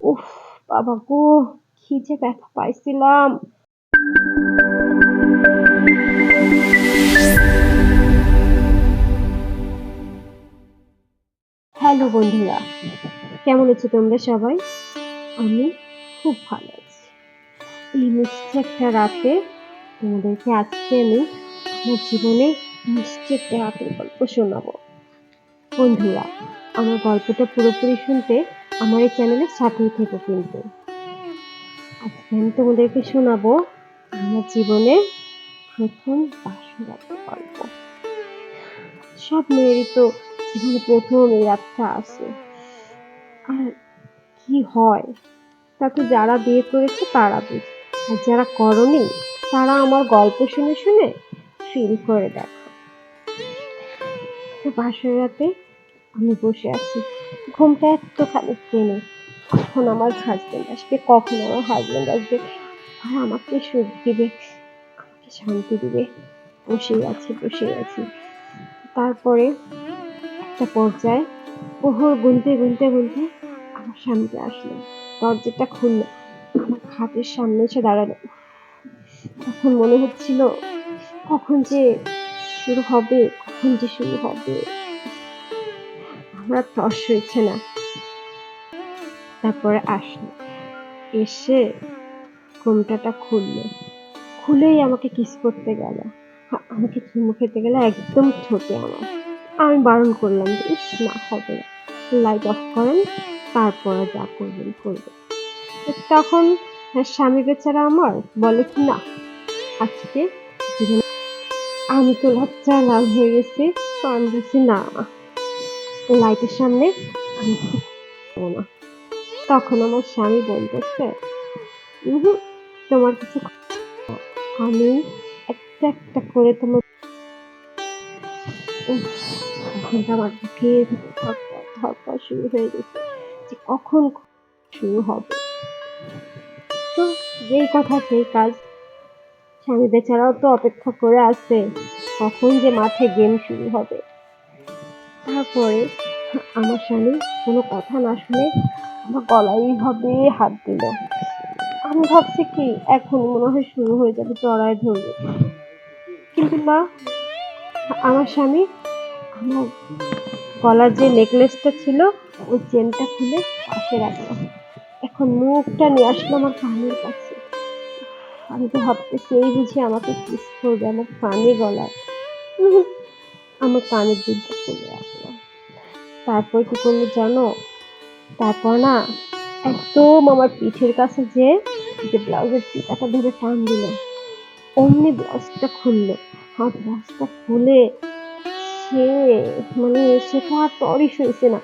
উফ, বাবা গো, কি যে ব্যথা পাইছিলাম। হ্যালো বন্ধুরা, কেমন আছো তোমরা সবাই? আমি খুব ভালো আছি। এই মিষ্টি একটা রাতে তোমাদেরকে আজকে আমি আমার জীবনে মিষ্টি একটা রাতের গল্প শোনাবো। বন্ধুরা, আমার গল্পটা পুরোপুরি শুনতে আমার এই চ্যানেলের সাথেই থেকো কিন্তু। আজকে আমি তোমাদেরকে শোনাবো আমার জীবনে প্রথম বাসরাতের গল্প। সব মেয়েরই তো জীবনে প্রথম এই রাতটা আসে আর কি হয়, তা তো যারা বিয়ে করেছে তারা বুঝে। আর যারা করনি, তারা আমার গল্প শুনে শুনে ফিল করে দেখো। তো বাসর রাতে আমি বসে আছি। ঘুমটা একটুখানি টেনে কখন আমার হাজব্যান্ড আসবে, কখন আমার হাজব্যান্ড আসবে? আর আমাকে সুখ দিবে, আমাকে শান্তি দিবে। বসেই আছি বসেই আছি। তারপরে একটা পর্যায়ে প্রহর গুনতে গুনতে গুনতে আমার স্বামীকে আসলো। দরজাটা খুললো, আমার খাটের সামনে এসে দাঁড়াল। তখন মনে হচ্ছিল, কখন যে শুরু হবে, কখন যে শুরু হবে। আমার তস হয়েছে না। তারপরে আসলো। এসে ঘুমটাটা খুললো। খুলেই আমাকে কিস করতে গেল। আমাকে চুমু খেতে গেলে, একদম ঠোঁটে আমার। আমি বারণ করলাম যে, ইস, না, হবে না। লাইট অফ করেন, তারপরে যা করবেন করবেন। তখন স্বামী বেচারা আমার বলে কি, না, আজকে আমি তো লজ্জা লাল হয়ে গেছি, তো আমি বলছি, না লাইটের সামনে আমি না তখন আমার স্বামী বলতেছে "উহুম, তোমার কিছু। আমি একটা একটা করে তোমার আমার বুকে ধরপড় শুরু হয়ে গেছে যে কখন শুরু হবে তো যেই কথা সেই কাজ স্বামী বেচারাও তো অপেক্ষা করে আছে কখন যে মাঠে গেম শুরু হবে তারপরে আমার স্বামী কোনো কথা না শুনে আমার গলায় ভাবে হাত দিল। আমি ভাবছি কি এখন মনে হয় শুরু হয়ে যাবে জড়ায় ধরবে। কিন্তু না, আমার স্বামী আমার গলার যে নেকলেসটা ছিল, ওই চেনটা খুলে পাশে রাখল। এখন মুখটা নিয়ে আসলো আমার কানের কাছে। আমি তো ভাবতেছি, এই বুঝি আমাকে কিস করবে আমার পানি গলায়। আমার কানের দুধটা খুলে রাখল তারপর কি করল জানো? তারপর না একদম আমার পিঠের কাছে যে যে ব্লাউজের ফিতাটা ধরে টান দিল, অমনি ব্লাউজটা খুললো। আর ব্লাউজটা খুলে সে মানে সে তো আর তরই সইছে না,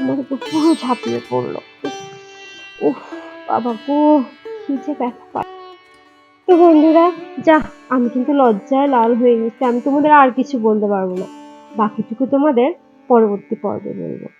আমার উপর পুরো ঝাঁপিয়ে পড়ল। উফ, বাবা গো, কি যে ব্যথা পায় তো বন্ধুরা যা আমি কিন্তু লজ্জায় লাল হয়ে গেছি। আমি তোমাদের আর কিছু বলতে পারব না। বাকিটুকু তোমাদের পরবর্তী পর্বে বলব।